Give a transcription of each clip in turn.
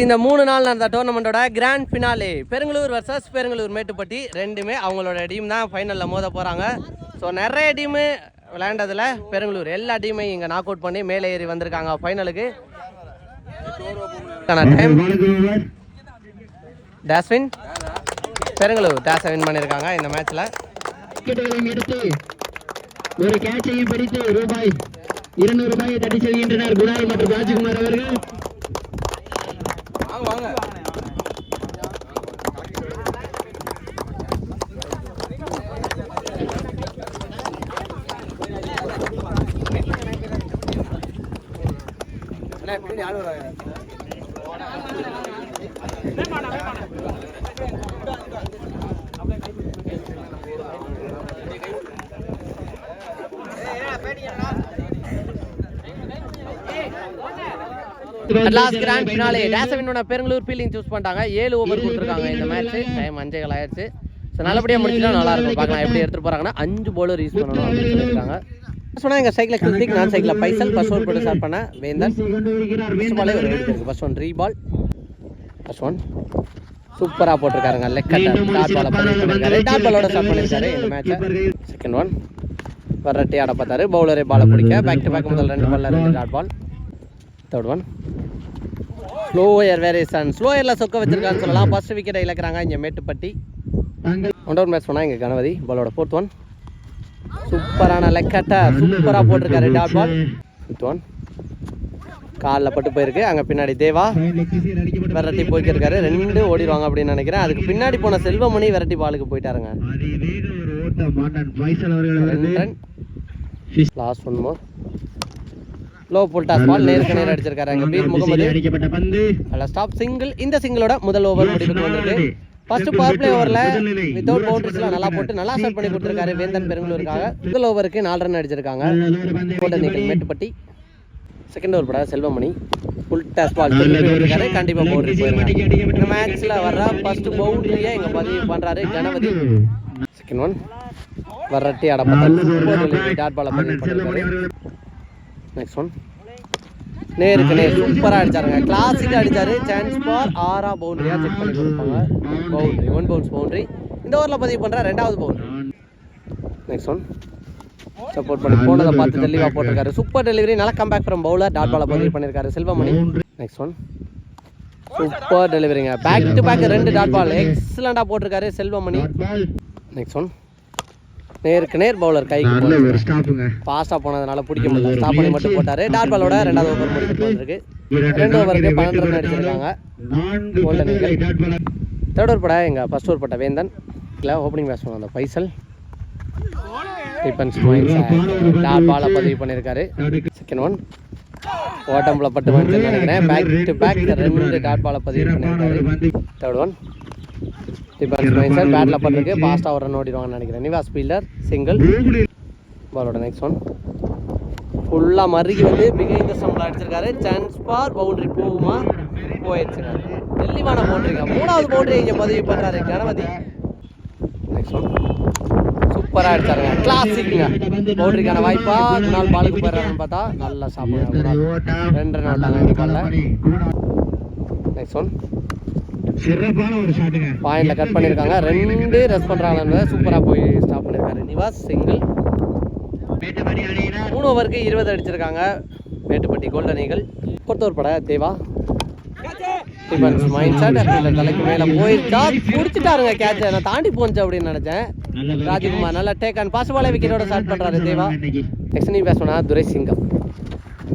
இந்த மூணு நாள் நடந்த டோர்னமெண்ட்டோட grand finale Perungalur versus Perungalur Mettupatti ரெண்டுமே அவங்களோட டீம் தான் ஃபைனலில் மோத போகிறாங்க ஸோ நிறைய டீமு விளையாண்டதில் பெருங்களூர் எல்லா டீமையும் இங்கே நாக் அவுட் பண்ணி மேலே ஏறி வந்திருக்காங்க ஃபைனலுக்கு டைம் டேஸ்வின் பெருங்களூர் டேஸை வின் பண்ணியிருக்காங்க இந்த மேட்ச்சில் ஒரு கேட்சையும் பிடித்து ரூபாய் இருநூறு ரூபாயை தட்டி செல்கின்றனர் குணால் மற்றும் ராஜ்குமார் அவர்கள். வாங்க ஆளு வராங்க. லாஸ்ட் கிராண்ட் ஃபினாலே பண்ண பெருங்களூர் ஃபீல்டிங் சூஸ் பண்ணிட்டாங்க. ஏழு ஓவர் கொடுத்துருக்காங்க இந்த மேட்ச் டைம் அஞ்சேகால் ஆயிடுச்சு. ஸோ நல்லபடியாக முடிச்சுட்டா நல்லா இருக்கும் பார்க்கலாம் எப்படி எடுத்துட்டு போறாங்கன்னா அஞ்சு bowler யூஸ் பண்ணணும் அப்படின்னு சொல்லியிருக்காங்க. சொன்னா எங்க சைக்கிள் கிருத்திக் நான் சைக்கிள் பைசல் ஃபர்ஸ்ட் ஓவர் போட்டு ஸ்டார்ட் பண்ண வேந்தன். ஃபர்ஸ்ட் பாலே ஒரு எடுத்து இருக்கு. ஃபர்ஸ்ட் ஒன் ரீ பால் ஃபர்ஸ்ட் ஒன் சூப்பராக போட்டிருக்காருங்க லெக் கட்டர் டாட் பாலை பண்ணிருக்காரு டாட் பாலோட ஸ்டார்ட் பண்ணிருக்காரு இந்த மேட்சை செகண்ட் ஒன் வரட்டி ஆட பார்த்தாரு. பவுலரே பாலை பிடிக்க. பேக் டு பேக் முதல் ரெண்டு பால்ல ரெண்டு dot ball third one slower variation ஸ்லோயரில் சொக்க வச்சிருக்கான்னு சொல்லலாம். ஃபர்ஸ்ட் விக்கெட்டை இழக்கிறாங்க இங்கே மேட்டுப்பட்டி. ஒன் டவுன் மேட்ச் பண்ணால் இங்கே கணபதி பாலோட ஃபோர்த் ஒன் சூப்பரான லெக் கட்டர் சூப்பராக போட்டிருக்காரு டாட் பால். ஃபிஃப்த் ஒன் காலில் பட்டு போயிருக்கு. அங்கே பின்னாடி தேவா. விரட்டி போய்க்கிருக்காரு. ரெண்டு ஓடிடுவாங்க அப்படின்னு நினைக்கிறேன். அதுக்கு பின்னாடி போன செல்வமணி விரட்டி பாலுக்கு போயிட்டாருங்க. Last one more low full toss ball நேருக்கு நேர் அடிச்சிருக்காரு அங்கே பீர் முகமது அதில் ஸ்டாப் சிங்கிள் இந்த சிங்கிளோட முதல் ஓவர் முடிவுக்கு வந்திருக்கு ஃபர்ஸ்ட் பவர் பிளே ஓவரில் வித்தவுட் பவுண்டரிஸ்லாம் நல்லா போட்டு நல்லா ஸ்டார்ட் பண்ணி கொடுத்துருக்காரு வேந்தன் பெருங்களூருக்காக முதல் ஓவருக்கு நாலு ரன் அடிச்சிருக்காங்க நல்ல மேட்டுப்பட்டி செகண்ட் ஓவர் பட செல்வமணி ஃபுல் டாஸ் பால் இருக்காரு கண்டிப்பாக பவுண்டரி போயிருக்காங்க இந்த மேட்ச்சில் வர்ற ஃபர்ஸ்ட் பவுண்டரியை இங்கே பதிவு பண்ணுறாரு கணபதி செகண்ட் ஒன் வரட்டி அடப்பட்டார் டாட் பாலை பதிவு பண்ணிருக்காரு நெக்ஸ்ட் ஒன் நேருக்கு நேர் சூப்பராக அடிச்சாருங்க. கிளாசிக்காக அடிச்சாரு. சான்ஸ் ஃபார் ஆறா பவுண்டரியாக செக் பண்ணி கொடுப்பாங்க. பவுண்டரி ஒன் பவுன்ஸ் பவுண்டரி இந்த ஓவரில் பதிவு பண்ணுற ரெண்டாவது பவுண்டரி நெக்ஸ்ட் ஒன் சப்போர்ட் பண்ணி போனதை பார்த்து தெளிவாக போட்டிருக்காரு. சூப்பர் டெலிவரி நல்லா கம்பேக் ஃப்ரம் பவுலர் டாட் பாலை பதிவு பண்ணியிருக்காரு செல்வமணி நெக்ஸ்ட் ஒன் சூப்பர் டெலிவரிங்க பேக் டு பேக் ரெண்டு டாட் பால் எக்ஸலண்டாக போட்டிருக்காரு செல்வமணி நெக்ஸ்ட் ஒன் நேருக்கு நேர் பவுலர் கைக்கு ஃபாஸ்ட்டாக போனதுனால பிடிக்க முடியல. ஸ்டாப் பண்ணி மட்டும் போட்டாரு. டாட் பாலோட ரெண்டாவது ஓவர் முடிக்க வந்திருக்கு ரெண்டு ஓவருக்கு பன்னெண்டு ரன் அடிச்சிருக்காங்க. தேர்ட் ஓவர் பட எங்கள் ஃபர்ஸ்ட் ஓவர் பட்ட வேந்தன். இல்லை ஓப்பனிங் பேட்ஸ்மேன் அந்த பைசல். டிஃபென்ஸ் டாட் பாலை பதிவு பண்ணியிருக்காரு செகண்ட் ஒன் ஓட்டம்பில் பட்டு நினைக்கிறேன். பேக் டு பேக் ரெண்டு டாட் பாலை பதிவு பண்ணியிருக்காரு தேர்ட் ஒன் சார் பேட்டில் பட்டிருக்கு ஃபாஸ்ட்டாக ஒரு ரன் ஓடிடுவாங்கன்னு நினைக்கிறேன். நிவாஸ் ஃபீல்டர் சிங்கிள் பாலோட நெக்ஸ்ட் ஒன் ஃபுல்லாக மறுகி வந்து பிகைந்த ஸ்டம்பில் அடிச்சிருக்காரு. சான்ஸ் ஃபார் பவுண்டரி போகுமா? போயிடுச்சுங்க தெளிவான பவுண்டரிங்க மூணாவது பவுண்டரி இங்கே பதிவு பண்ணுறாரு கணபதி. நெக்ஸ்ட் ஒன் சூப்பராக அடிச்சாருங்க. கிளாசிக்குங்க பவுண்டரிக்கான வாய்ப்பா. நாலு பாலுக்கு போயிடுறாங்கன்னு பார்த்தா நல்லா சாப்பிடுங்க ரெண்டு ரன் ஆட்டாங்க இந்த பாலில் நெக்ஸ்ட் ஒன் பாயிண்ட்ல கட் பண்ணியிருக்காங்க ரெண்டு ரெஸ்ட் பண்ணுறாங்க சூப்பராக போய் ஸ்டாப் பண்ணியிருக்காரு நிவாஸ் சிங்கிள். மூணு ஓவருக்கு இருபது அடிச்சிருக்காங்க. மேட்டுப்பட்டி கோல்டன் ஈகிள் பொறுத்தவர் பட தேவா. மைண்ட் ஃபீல்டர் தலைக்கு மேலே போயிருச்சா பிடிச்சிட்டாருங்க கேட்சை நான் தாண்டி போச்சு அப்படின்னு நினச்சேன். ராஜ்குமார் நல்லா டேக் அண்ட் பாஸ் பாலே விக்கெட்டோட ஸ்டார்ட் பண்ணுறாரு தேவா. நெக்ஸ்ட் நீ பேட்ஸ்மேனா துரை சிங்கம்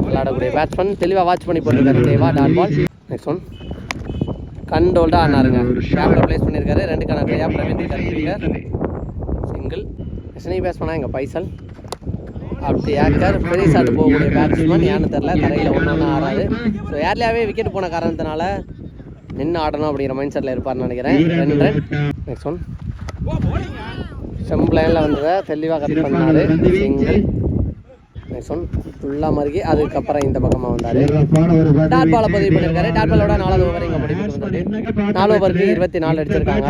விளையாடக்கூடிய பேட்ஸ்மேன் தெளிவாக வாட்ச் பண்ணி போட்டிருக்காரு Deva. Dot ball next one கண்டோல்டாக ஆனாருங்க. கேப்ல ப்ளேஸ் பண்ணியிருக்காரு ரெண்டு கணக்கு பிரவீன் கருத்திருக்கார் சிங்கிள் நெக்ஸ்ட் நீ பேட்ஸ்மேனா எங்கள் பைசல்? அப்படி ஏக்கர் பெரிய ஷாட் போகக்கூடிய பேட்ஸ்மேன் ஏன்னு தெரில தரையில். ஒன்று ஒன்று ஆறாது. ஸோ ஏர்லியாகவே விக்கெட் போன காரணத்தினால நின்று ஆடணும் அப்படிங்கிற மைண்ட் செட்டில் இருப்பார்னு நினைக்கிறேன். ரெண்டு ரன் நெக்ஸ்ட் ஒன் ஸ்டெம்ப் லைனில் வந்ததை தெளிவாக கட் பண்ணாரு. சிங்கிள் சொன் ஃபுல்லாக மறுக்கி அதுக்கப்புறம் இந்த பக்கமாக வந்தார். டாட்பால பதிவு பண்ணியிருக்காரு. டார்பாலோட நாலாவது ஓவர் இங்கே முடிவுக்கு நாலு ஓவருக்கு இருபத்தி நாலு அடிச்சிருக்காங்க.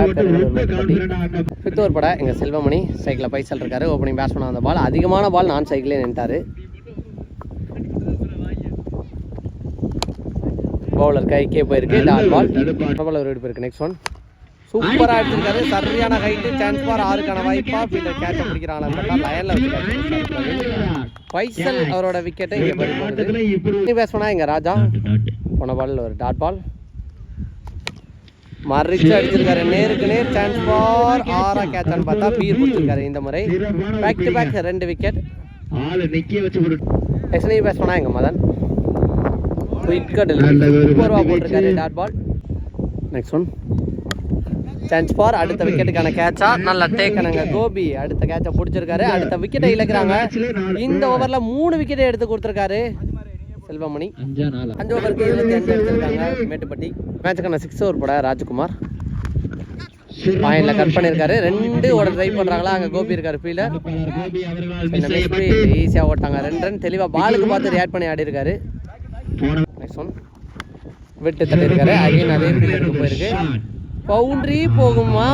ஃபிஃப்த் ஓவர் பட எங்கள் செல்வமணி சைக்கிளில் பைசல் இருக்காரு ஓப்பனிங் பேட்ஸ்மேன் அந்த பால் அதிகமான பால் நான் சைக்கிளே நின்ட்டார் பவுலர் கைக்கே போயிருக்கு. டாட் பால் பவுலர் ஓடி போயிருக்கு நெக்ஸ்ட் ஒன் சூப்பரா எடுத்திருக்காரு. சரியான ஹைட்டு சான்ஸ் பார் ஆறுக்கான வாய்ப்பா ஃபீல்டர் கேட்ச பிடிக்கிறாங்களா லயன்ல வச்சிருக்காரு ஃபைசல் அவரோட விக்கெட்டை இங்கே பறி போகுது பேட்ஸ்மேனா இங்க ராஜா? போன பால் ஒரு டாட் பால் மறிச்சு அடிச்சிருக்காரு. நேருக்கு நேர் சான்ஸ் பார் ஆறா கேட்சான்னு பார்த்தா பீர் பிடிச்சிருக்காரு இந்த முறை. பேக் டு பேக் ரெண்டு விக்கெட் எஸ்னி பேட்ஸ்மேனா எங்க மதன்? விக்கெட் சூப்பர்வா பந்து போட்டிருக்காரு. Dot ball next one chance for அடுத்த விக்கெட்டுக்கான கேட்சா நல்லா டேக்கனுங்க கோபி அடுத்த கேட்சை பிடிச்சிருக்காரு. அடுத்த விக்கெட்டை இழக்கிறாங்க. இந்த ஓவர்ல மூணு விக்கெட்டை எடுத்து கொடுத்துருக்காரு. செல்வமணி. அஞ்சா ஓவருக்கு அஞ்சு அடிச்சிருக்காங்க மேட்டுப்பட்டி. மேட்சுக்கான சிக்ஸ் ஓவர் போட ராஜ்குமார். பாயிண்ட்ல கட் பண்ணியிருக்காரு ரெண்டு ஓட ட்ரை பண்றாங்களா? அங்க கோபி இருக்காரு ஃபீல்டர் கோபி அவர்களால் மிஸ் செய்யப்பட்டு ஈஸியா ஓட்டாங்க. ரெண்டு ரன் தெளிவா பாலுக்கு பார்த்து ரியாக்ட் பண்ணி ஆடி இருக்காரு நெக்ஸ்ட் ஒன் விட்டு தள்ளியிருக்காரு அகைன் அதே ஃபீல்டருக்கு போயிருக்கு. பவுண்டரி போகுமா?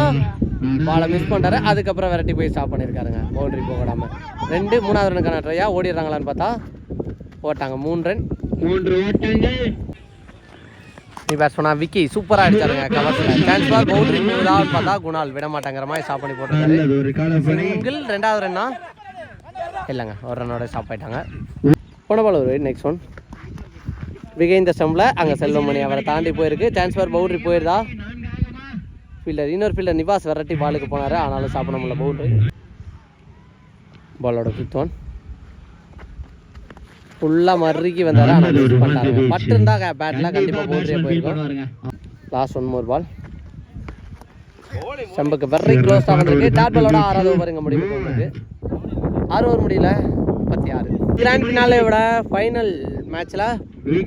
பாலை மிஸ் பண்றாரு அதுக்கப்புறம் விரட்டி போய் ஸ்டாப் பண்ணியிருக்காருங்க. பவுண்டரி போகாம. ரெண்டு மூணாவது ரனுக்கான ட்ரையா ஓடிடுறாங்களான்னு பார்த்தா போட்டாங்க மூணு ரன் மூன்று நீ பேட்ஸ் பண்ணா விக்கி சூப்பரா அடிச்சாருங்க. கவர்ஸ்ல சான்ஸ் பார் பவுண்டரி போகுதான்னு பார்த்தா குணால் விட மாட்டாங்கிற மாதிரி ஸ்டாப் பண்ணி போட்டிருக்காரு. சிங்கிள் ரெண்டாவது ரன்னா இல்லைங்க ஒரு ரன்னோட ஸ்டாப் ஆயிட்டாங்க போன பால் ஒரு நெக்ஸ்ட் ஒன் விகைந்த ஸ்டம்பில் அங்கே செல்வமணி அவரை தாண்டி போயிருக்கு. சான்ஸ் பார் பவுண்டரி போயிருதா? ஃபீல்டர் இன்னொரு ஃபீல்டர் நிவாஸ் விரட்டி பாலுக்கு போனார். ஆனாலும் சாப்பிட முடியல. பவுண்டரி பாலோட ஃபிஃப்த் ஒன் ஃபுல்லாக மறுக்கி வந்தார். ஆனால் மிஸ் வீச்சு. பட்டு இருந்தா பேட்டில் கண்டிப்பாக பவுண்டரியே feel போயிருக்கும். லாஸ்ட் ஒன் மோர் பால் செம்புக்கு வெரி க்ளோஸாக வந்திருக்கு டாட் பாலோட ஆறாவது ஓவர் இங்கே முடிவு ஆறு ஓவர் முடியல. முப்பத்தி ஆறு கிராண்ட் ஃபினாலே விட ஃபைனல் மேட்ச்சில்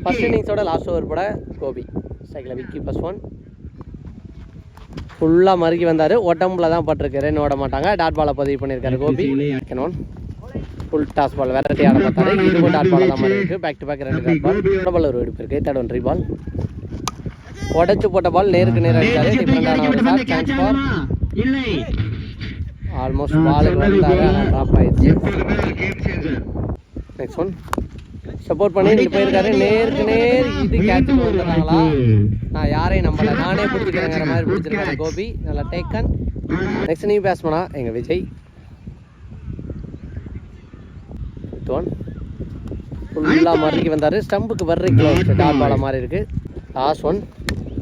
ஃபர்ஸ்ட் இன்னிங்ஸோட லாஸ்ட் ஓவர் போட Gopi. Cycle Vicky first one ஃபுல்லாக மறுக்கி வந்தார். உடம்புல தான் பட்டிருக்கு ரன் ஓட மாட்டாங்க டாட் பாலை பதிவு பண்ணியிருக்காரு Gopi. One full toss ball variety ஆட பார்த்தாரு. இதுவும் டாட் பால் தான் மாதிரி இருக்குது பேக் டு பேக் ரெண்டு டாட் பால் பால் ஒரு வெடிப்பு இருக்குது தேர்ட் ஒன் த்ரீ பால் உடச்சு போட்ட பால் நேருக்கு நேர் அடிச்சாரு டிஃப்ரெண்டான சான்ஸ் ஃபார் ஆல்மோஸ்ட் பாலுக்கு வந்தாரு. ட்ராப் ஆயிடுச்சு. நெக்ஸ்ட் ஒன் சப்போர்ட் பண்ணி இங்கிட்டு போயிருக்காரு. நேருக்கு நேர் இது கேட்ச் வந்துடுறாங்களா நான் யாரையும் நம்பல. நானே பிடிச்சிக்கிறேங்கிற மாதிரி பிடிச்சிருக்காரு கோபி நல்லா டேக்கன் நெக்ஸ்ட் நீ பேட்ஸ்மனா எங்கள் விஜய். ஒன் ஃபுல்லாக மறுக்கி வந்தார். ஸ்டம்புக்கு வர்ற க்ளோஸ் டாட் பால மாதிரி இருக்கு. Last one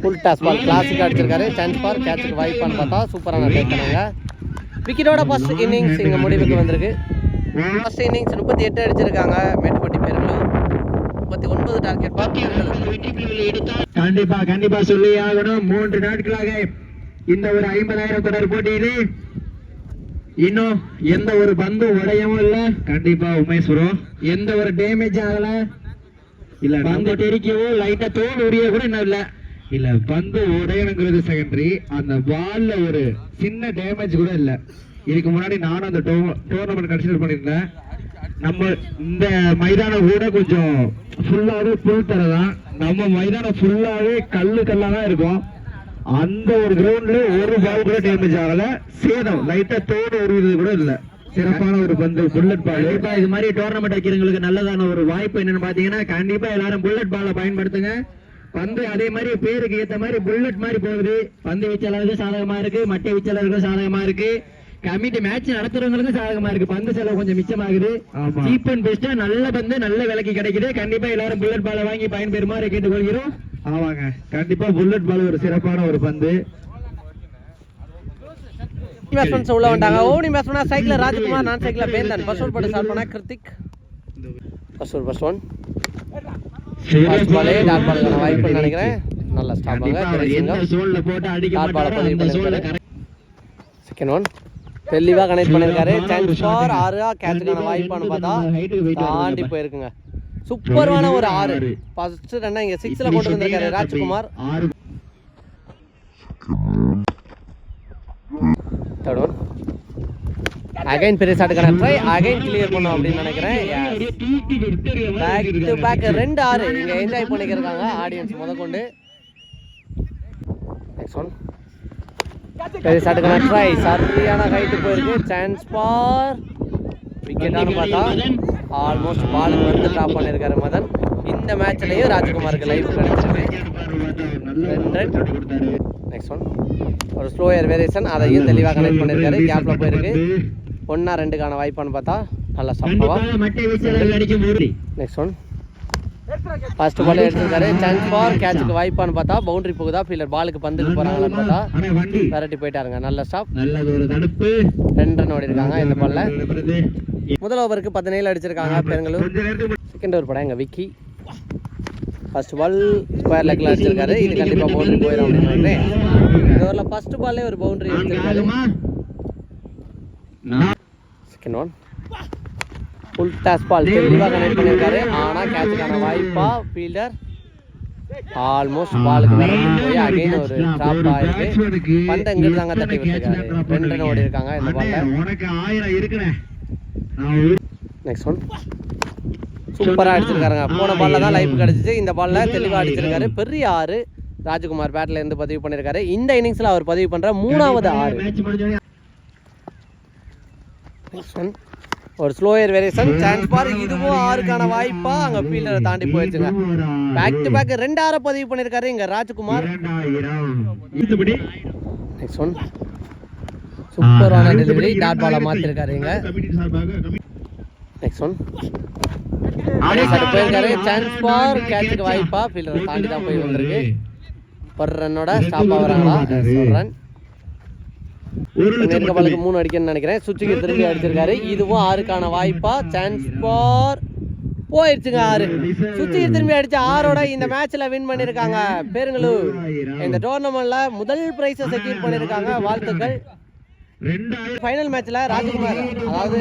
full toss ball classic அடிச்சிருக்காரு. சான்ஸ் ஃபார் கேட்சுக்கு வாய்ப்பான்னு பார்த்தா சூப்பரான டேக் பண்ணாங்க. விக்கெட்டோட ஃபர்ஸ்ட் இன்னிங்ஸ் இங்கே முடிவுக்கு வந்திருக்கு. ஃபர்ஸ்ட் இன்னிங்ஸ் முப்பத்தி எட்டு அடிச்சிருக்காங்க. முப்பத்தி ஒன்பது டார்கெட் கண்டிப்பா கண்டிப்பா சொல்லி ஆகணும். மூன்று நாட்களாக இந்த ஒரு ஐம்பதாயிரம் தொடர் போட்டியிலே இன்னும் எந்த ஒரு பந்து உடையவும் இல்ல. கண்டிப்பா உமேஷ் ப்ரோ எந்த ஒரு டேமேஜ் ஆகல. இல்ல பந்து தெரிக்கவும் லைட்டா தோல் உரிய கூட இன்னும் இல்ல. இல்ல பந்து உடையணுங்கிறது செகண்டரி அந்த பால்ல ஒரு சின்ன டேமேஜ் கூட இல்ல. இதுக்கு முன்னாடி நானும் அந்த டோர்னமெண்ட் கன்சிடர் பண்ணியிருந்தேன். நம்ம இந்த மைதானம் கூட கொஞ்சம் ஃபுல்லாவே புல் தரதான் நம்ம மைதானம் ஃபுல்லாவே கல்லு கல்லா தான் இருக்கும். அந்த ஒரு கிரவுண்ட்ல ஒரு பால் கூட டேமேஜ் ஆகல. சேதம். லைட்டா தோடு உருவது கூட இல்ல. சிறப்பான ஒரு பந்து புல்லட் பால் கண்டிப்பா இது மாதிரி டோர்னமெண்ட் வைக்கிறவங்களுக்கு நல்லதான ஒரு வாய்ப்பு என்னன்னு பாத்தீங்கன்னா கண்டிப்பா எல்லாரும் புல்லட் பாலை பயன்படுத்துங்க. பந்து அதே மாதிரி பேருக்கு ஏத்த மாதிரி புல்லட் மாதிரி போகுது. பந்து வீச்சாளருக்கு சாதகமா இருக்கு மட்டை வீச்சாளருக்கு சாதகமா இருக்கு. கமிட்டி மேட்ச் நடத்துறவங்களுக்கு சாதகமா இருக்கு. பந்து செலவு கொஞ்சம் மிச்சமாகுது. சீப் அண்ட் பெஸ்டா நல்ல பந்து நல்ல விலைக்கு கிடைக்குது. கண்டிப்பா எல்லாரும் புல்லட் பாலை வாங்கி பயன்பெறுமாறு கேட்டுக்கொள்கிறோம். ஆமாங்க. கண்டிப்பா புல்லட் பால் ஒரு சிறப்பான ஒரு பந்து. பேட்ஸ்மேன்ஸ் உள்ள வந்தாங்க. ஓடி பேட்ஸ்மேனா சைக்கிள் ராஜ்குமார் நான் சைக்கிள் வேந்தன் ஃபர்ஸ்ட் ஓவர் போட்டு ஸ்டார்ட் பண்ணா Krithik. First over first one first பாலே டாட் பாலுக்கான வாய்ப்பு நினைக்கிறேன். நல்ல ஸ்டாப் அவர் எந்த சோல்ல போட்டு அடிக்க மாட்டாரோ அந்த பண்ணிருக்காரு செகண்ட் ஒன் தெளிவா கனெக்ட் பண்ணிருக்காரு சான்ஸ் ஃபார் ஆறு கேட்சுக்கான வாய்ப்பான்னு பார்த்தா தாண்டி போயிருக்குங்க சூப்பரான ஒரு ஆறு ஃபர்ஸ்ட் ரன்னா இங்க சிக்ஸ்ல கொண்டு வந்திருக்காரு ராஜ்குமார் தேர்ட் அகைன் பெரிய ஷாட்டுக்கான ட்ரை அகைன் கிளியர் பண்ணும் அப்படின்னு நினைக்கிறேன் பேக் டு பேக் ரெண்டு ஆறு இங்க என்ஜாய் பண்ணிக்கிறாங்க ஆடியன்ஸ் முத கொண்டு நெக்ஸ்ட் ஒன் பெரிய ஷாட்டுக்கான ட்ரை சரியான ஹைட்டு போயிருக்கு. சான்ஸ் ஃபார் விக்கெட்டானு பார்த்தா ஆல்மோஸ்ட் பாலுக்கு வந்து ட்ராப் பண்ணியிருக்காரு மதன். இந்த மேட்ச்லயும் ராஜ்குமாருக்கு லைஃப் கிடைச்சிருக்கு. நெக்ஸ்ட் ஒன் ஒரு ஸ்லோயர் வேரியேஷன் அதையும் தெளிவாக கனெக்ட் பண்ணியிருக்காரு. கேப்ல போயிருக்கு. ஒன்னா ரெண்டுக்கான வாய்ப்பான்னு பார்த்தா நல்ல சம்பவா நெக்ஸ்ட் ஒன் ஃபர்ஸ்ட் பால் எடுத்திருக்காரு. சான்ஸ் ஃபார் கேட்சுக்கு வாய்ப்பான்னு பார்த்தா பவுண்டரி போகுதா ஃபீல்டர் பாலுக்கு பந்துக்கு போறாங்களான்னு பார்த்தா விரட்டி போயிட்டாருங்க. நல்ல ஸ்டாப் தடுப்பு ரெண்டு ரன் ஓடி இருக்காங்க இந்த பால்ல முதல் ஓவருக்கு பதினேழு அடிச்சிருக்காங்க பெருங்களூர் செகண்ட் ஓவர் படம் எங்க விக்கி. ஃபர்ஸ்ட் பால் ஸ்கொயர் லெக்கில் அடிச்சிருக்காரு. இது கண்டிப்பாக பவுண்டரி போயிடும் அப்படின்னு நினைக்கிறேன். இந்த ஓவரில் ஃபர்ஸ்ட் பால்லே ஒரு பவுண்டரி எடுத்திருக்காரு. Second one full toss ball தெளிவாக கனெக்ட் பண்ணியிருக்காரு ஆனால் கேட்சுக்கான வாய்ப்பா ஃபீல்டர் ஆல்மோஸ்ட் பாலுக்கு விரட்டி போய் அகைன் ஒரு ட்ராப் ஆயிருக்கு. பந்து எங்கிட்டு தாங்க தட்டி விட்டுருக்காரு. ரெண்டு ரன் ஓடி இருக்காங்க இந்த பால்ல நெக்ஸ்ட் ஒன் சூப்பராக அடிச்சிருக்காருங்க. போன பால்ல தான் லைஃப் கிடைச்சிச்சு. இந்த பால்ல தெளிவாக அடிச்சிருக்காரு. பெரிய ஆறு. ராஜ்குமார் பேட்ல இருந்து பதிவு பண்ணியிருக்காரு இந்த இன்னிங்ஸ்ல அவர் பதிவு பண்ற மூணாவது ஆறு. ஒரு ஸ்லோயர் வேரியேஷன் சான்ஸ் பார் இதுவும் ஆறுக்கான வாய்ப்பா அங்க ஃபீல்டரை தாண்டி போயிடுச்சுங்க பேக் டு பேக் ரெண்டு ஆறை பதிவு பண்ணியிருக்காரு இங்க ராஜ்குமார். நெக்ஸ்ட் ஒன் சூப்பரான டெலிவரி டாட் பாலை மாத்திருக்காரு இங்க. நெக்ஸ்ட் ஒன் போயிருக்காரு. சான்ஸ் ஃபார் கேட்சுக்கு வாய்ப்பா. ஃபீல்டரை தாண்டி தான் போய் வந்திருக்கு. ஒரு ரன்னோட ஸ்டாப் ஆகுறாங்களா ரன் இருக்க பாலுக்கு மூணு அடிக்கணும்னு நினைக்கிறேன். சுவிட்சுக்கு திரும்பி அடிச்சிருக்காரு. இதுவும் ஆறுக்கான வாய்ப்பா. சான்ஸ் ஃபார் போயிடுச்சுங்க ஆறு. சுவிட்சுக்கு திரும்பி அடிச்ச ஆறோட இந்த மேட்ச்ல வின் பண்ணிருக்காங்க. பெருங்களூர். இந்த டோர்னமெண்ட்ல முதல் பிரைஸை செக்யூர் பண்ணிருக்காங்க. வாழ்த்துக்கள். ஃபைனல் மேட்ச்ல ராஜ்குமார். அதாவது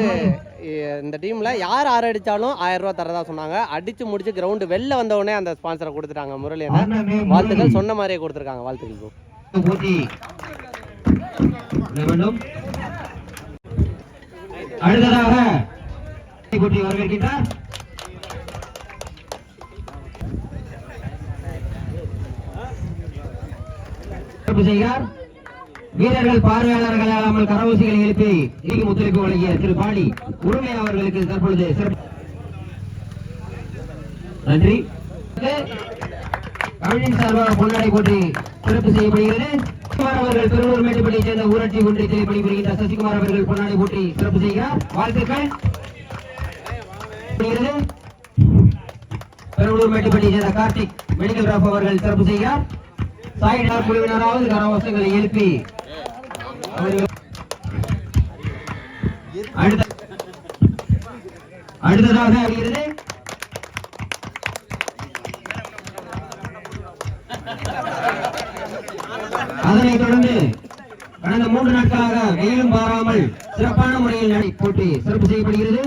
இந்த டீம்ல யார் ஆறு அடிச்சாலும் ஆயிரம் ரூபாய் தரதா சொன்னாங்க. அடிச்சு முடிச்சு கிரவுண்டு வெளில வந்த உடனே அந்த ஸ்பான்சரை கொடுத்துட்டாங்க முரளி அண்ணன். வாழ்த்துக்கள். சொன்ன மாதிரியே கொடுத்துருக்காங்க. வாழ்த்துக்கள் வேண்டும். அடுத்ததாக போட்டி வரவேற்கின்றார். செய்கிறார். வீரர்கள் பார்வையாளர்கள் அல்லாமல் கரவூசிகளை எழுப்பி நீதி ஒத்துழைப்பு வழங்கிய திரு பாடி உரிமை அவர்களுக்கு தற்பொழுது சிறப்பு. நன்றி. தமிழின் சார்பாக பொன்னாடை போட்டி சிறப்பு செய்யப்படுகிறது. சசிகுமார் அவர்கள் பெருமூர் மேட்டுப்பள்ளியை சேர்ந்த ஊராட்சி ஒன்றியத்தில் பணிபுரிகின்ற சசிகுமார் அவர்கள் பொன்னாடை போட்டி சிறப்பு செய்கிறார். வாழ்த்துக்கள். பெரம்பலூர் மேட்டுப்பள்ளியை சேர்ந்த கார்த்திக் மெடிக்கல் ராப் அவர்கள் சிறப்பு செய்கிறார். சாயினார் குழுவினராவது கரவசங்களை எழுப்பி அடுத்த அடுத்ததாக வருகிறது அதனைத் தொடர்ந்து கடந்த மூன்று நாட்களாக வெயிலும் பாராமல் சிறப்பான முறையில் நடை போட்டி சிறப்பு செய்யப்படுகிறது.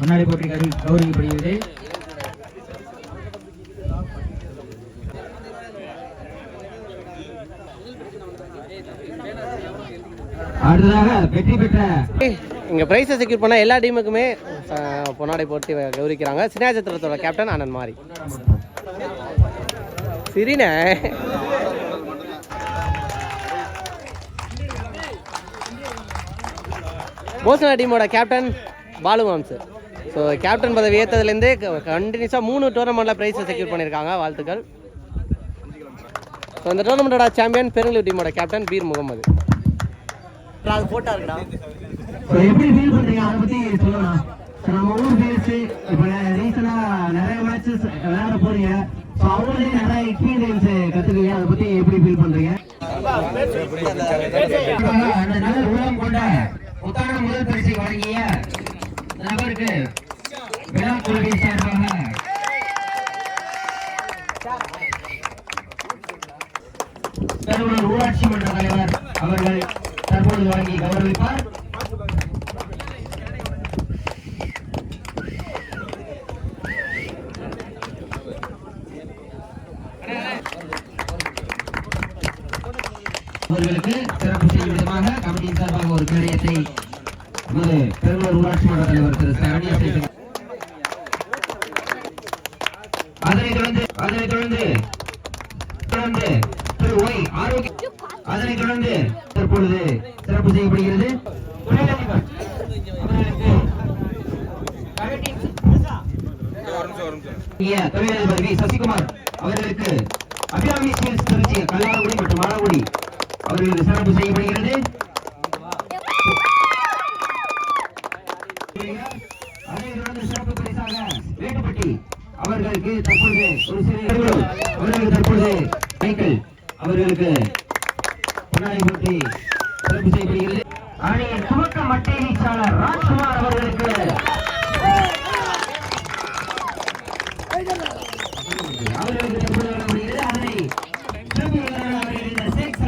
முன்னாடி போட்டி கரு- கௌரவிக்கப்படுகிறது. அடுத்ததாக வெற்றி பெற்ற இங்கே ப்ரைஸை செக்யூர் பண்ண எல்லா டீமுக்குமே பொன்னாடை போட்டு கௌரிக்கிறாங்க சினாச்சத்திரத்தோட கேப்டன் ஆனந்த் மாரி சிரினே போசனா டீமோட கேப்டன் பாலு மாம்சு ஸோ கேப்டன் பதவி ஏற்றதுலேருந்து கண்டினியூஸாக மூணு டோர்னமெண்ட்டில் ப்ரைஸை செக்யூர் பண்ணியிருக்காங்க. வாழ்த்துக்கள். ஸோ இந்த டோர்னமெண்ட்டோட சாம்பியன் பெருங்கலூர் டீமோட கேப்டன் பீர் முகமது அது போட்டா இருக்குடா. எப்படி ஃபீல் பண்றீங்க? அதை பத்தி சொல்லணும் நம்ம ஊர் பேஸ் இப்ப ரீசனா நிறைய மேட்சஸ் விளையாட போறீங்க. So, அவங்களே நிறைய எக்ஸ்பீரியன்ஸ் கத்துக்கீங்க அதை பத்தி எப்படி ஃபீல் பண்றீங்க? அந்த நல்ல உலகம் கொண்ட முத்தான முதல் பரிசை வழங்கிய நபருக்கு விழா கொள்கை சார்பாக பெருமளூர் ஊராட்சி மன்ற தலைவர் அவர்கள். தற்போது வழங்கி கௌரவிப்பார் அவர்களுக்கு சிறப்பு செய்யும் விதமாக கமிட்டியின் சார்பாக ஒரு கேடயத்தை நமது பெருமளூர் ஊராட்சி மன்ற தலைவர் திரு சரணியா சேகர் அதனைத் தொடர்ந்து தொடர்ந்து திரு ஒய் ஆரோக்கிய அதனைத் தொடர்ந்து தற்பொழுது சிறப்பு செய்யப்படுகிறது. தொழிலதிபர் வி சசிகுமார் அவர்களுக்கு அபிராமி ஸ்டீல்ஸ் திருச்சி கல்லாகுடி மற்றும் மாலகுடி அவர்களுக்கு சிறப்பு செய்யப்படுகிறது. சிறப்பு பரிசாக வேட்டுப்பட்டி அவர்களுக்கு தற்பொழுது ஒரு சிறு அவர்களுக்கு தற்பொழுது மைக்கேல் அவர்களுக்கு சிறப்பு செய்யப்படுகிறது அணியின் துவக்க மட்டை வீச்சாளர் ராஜ்குமார் அவர்களுக்கு. அவர்களுக்கு வழங்கப்படுகிறது அதனை சிறப்பு ஷேக்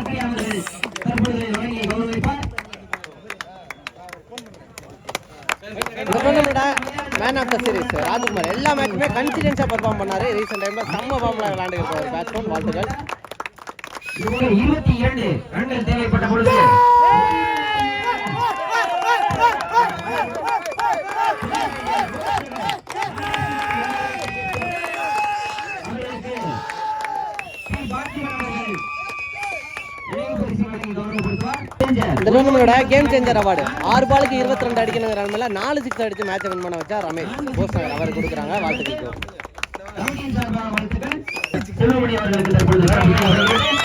அவர்கள் வழங்கி கௌரவிப்பார். Man of the series Rajkumar எல்லா மேட்சுமே கன்சிடென்ஸாக பெர்ஃபார்ம் பண்ணாரு. ரீசெண்ட் டைம்ல செம்ம ஃபார்ம்ல விளையாண்டு பேட்ஸ்மேன் வாழ்த்துக்கள். இருபத்தி இரண்டு ரன்கள் தேவைப்பட்ட பொழுது. இந்த டோர்னமெண்டோட கேம் சேஞ்சர் அவார்டு ஆறு பாலுக்கு இருபத்தி ரெண்டு அடிக்கணுங்கிற மேல நாலு சிக்ஸ் அடிச்சு மேட்சை வின் பண்ண வச்சா ரமேஷ் போஸ் நகர் அவர் கொடுக்குறாங்க. வாழ்த்துக்கள் கமிட்டியின் சார்பாக வாழ்த்துக்கள். செல்வமணி அவர்களுக்கு தற்பொழுது வழங்கப்படுகிறது.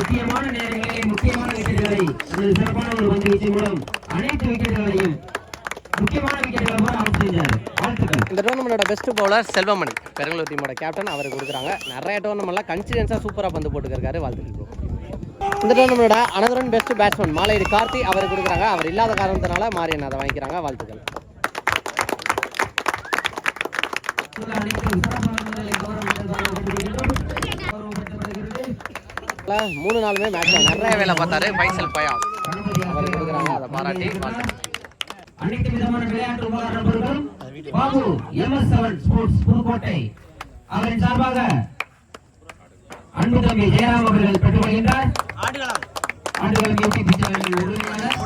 முக்கியமான நேரங்களில் முக்கியமான விக்கெட்டுகளை அல்லது சிறப்பான ஒரு பந்து வீச்சு மூலம் அனைத்து விக்கெட்டுகளையும் முக்கியமான விக்கெட்டுகளை கூட அவுட் செஞ்சார் வாழ்த்துக்கள். இந்த டோர்னமெண்டோட பெஸ்ட் பவுலர் செல்வமணி பெரங்களூர் டீமோட கேப்டன் அவர் கொடுக்குறாங்க. நிறைய டோர்னமெண்ட்ல கன்சிடென்ஸாக சூப்பராக பந்து போட்டுருக்காரு வாழ்த்துக்கள். இந்த டோர்னமெண்டோட அனதரன் பெஸ்ட் பேட்ஸ்மேன் மாலையடி கார்த்தி அவர் கொடுக்குறாங்க. அவர் இல்லாத காரணத்தினால மாரியன் அதை வாங்கிக்கிறாங்க. வாழ்த்துக்கள். அனைத்து சிறப்பான பந்துகளை கௌரவப்படுத்தப்படுகிறது. கௌரவப்படுத்தப்படுகிறது. இல்ல, மூணு நாளுமே மேட்ச்ல நிறைய வேலை பார்த்தாரு. ஃபைசல் பயா கணபதி அவர் கொடுக்குறாங்க. அதை பாராட்டி அனைத்து விதமான விளையாட்டு உபகரண பொருட்களும் Babu M S seven sports Pudukkottai அவரின் சார்பாக அன்பு தம்பி ஜெயராம் அவர்கள் பெற்றுக் கொள்கின்றார் ஆண்டுகளம் யூடியூப் சேனலின் உரிமையாளர்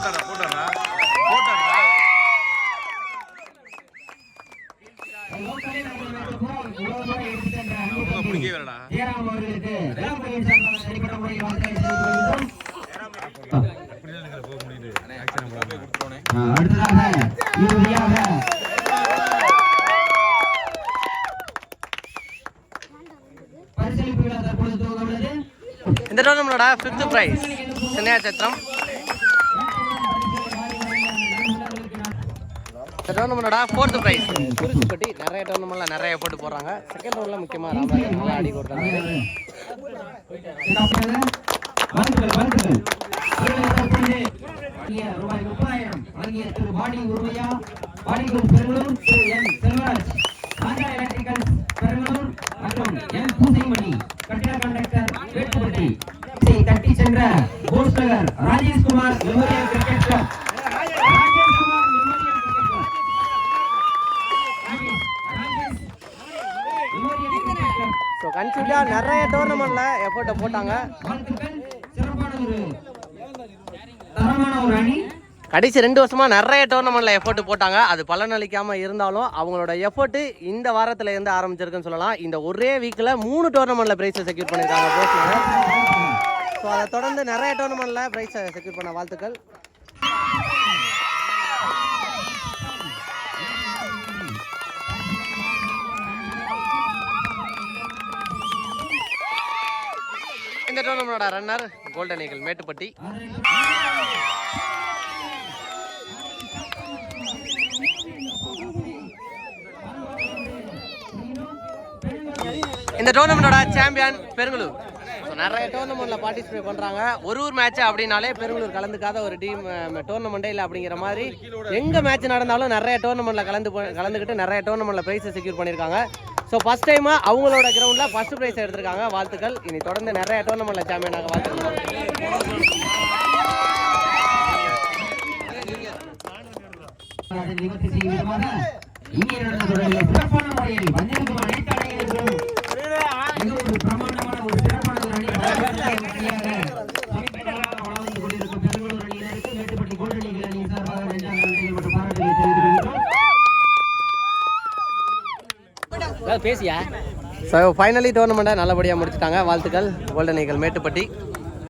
அவர்களுக்கு வேளாண்மையின் சார்பாக தனிப்பட்ட முறையில் வாழ்த்துக்களை தெரிவித்துக் கொள்கிறோம். ஆ, அடுத்ததாக இறுதியாக பரிசளிப்பு விழா தற்பொழுது துவங்க உள்ளது டோர்னமெண்டோட ஃபிஃப்த் ப்ரைஸ் சென்னையா சத்திரம். இந்த டோர்னமெண்டோட ஃபோர்த் ப்ரைஸ் குறிச்சிப்பட்டி நிறைய டோர்னமெண்ட்ல நிறைய போட்டு போடுறாங்க செகண்ட் ரவுண்ட்ல முக்கியமா ராமராஜன் நல்லா அடி கொடுத்தாங்க ரூபாய் முப்பதாயிரம் திரு பாடி உருமையா பாடி குரூப் பெருங்களூர் திரு மாட்டாங்க. கடைசி ரெண்டு வருஷமா நிறைய டோர்னமெண்ட்ல எஃபோர்ட் போட்டாங்க. அது பலனளிக்காம இருந்தாலும் அவங்களோட எஃபோர்ட்டு இந்த வாரத்துல இருந்து ஆரம்பிச்சிருக்குன்னு சொல்லலாம். இந்த ஒரே வீக்ல மூணு டோர்னமெண்ட்ல பிரைஸை செக்யூர் பண்ணிருக்காங்க போஸ்ட்ல ஸோ அதை தொடர்ந்து நிறைய டோர்னமெண்ட்ல பிரைஸை செக்யூர் பண்ண வாழ்த்துக்கள். இந்த டோர்னமெண்டோட ரன்னர் கோல்டன் ஈகிள் மேட்டுப்பட்டி. இந்த டோர்னமெண்டோட சாம்பியன் பெருங்களூர். ஸோ நிறைய டோர்னமெண்ட்டில் பார்ட்டிசிபேட் பண்ணுறாங்க ஒரு ஒரு மேட்ச் அப்படின்னாலே பெருங்களூர் கலந்துக்காத ஒரு டீம் டோர்னமெண்ட்டே இல்லை அப்படிங்கிற மாதிரி எங்கே மேட்ச் நடந்தாலும் நிறைய டோர்னமெண்ட்டில் கலந்து கலந்துக்கிட்டு நிறைய டோர்னமெண்ட்டில் ப்ரைஸை செக்யூர் பண்ணியிருக்காங்க ஸோ ஃபஸ்ட் டைம் அவங்களோட கிரவுண்டில் ஃபஸ்ட் ப்ரைஸ் எடுத்திருக்காங்க வாழ்த்துக்கள் இனி தொடர்ந்து நிறைய டோர்னமெண்ட்டில் ஆக வாழ்த்துக்கள் நிவர்த்தி செய்யும் விதமாக இங்கே நடந்த தொடரில் சிறப்பான முறையில் வந்திருக்கும் அனைத்து பிரமாண்டமான ஒரு சிறப்பான ஒரு அணி பேசியா? ஸோ ஃபைனலி டோர்னமெண்ட்டை நல்லபடியாக முடிச்சுட்டாங்க. வாழ்த்துக்கள். Golden eagle Mettupatti.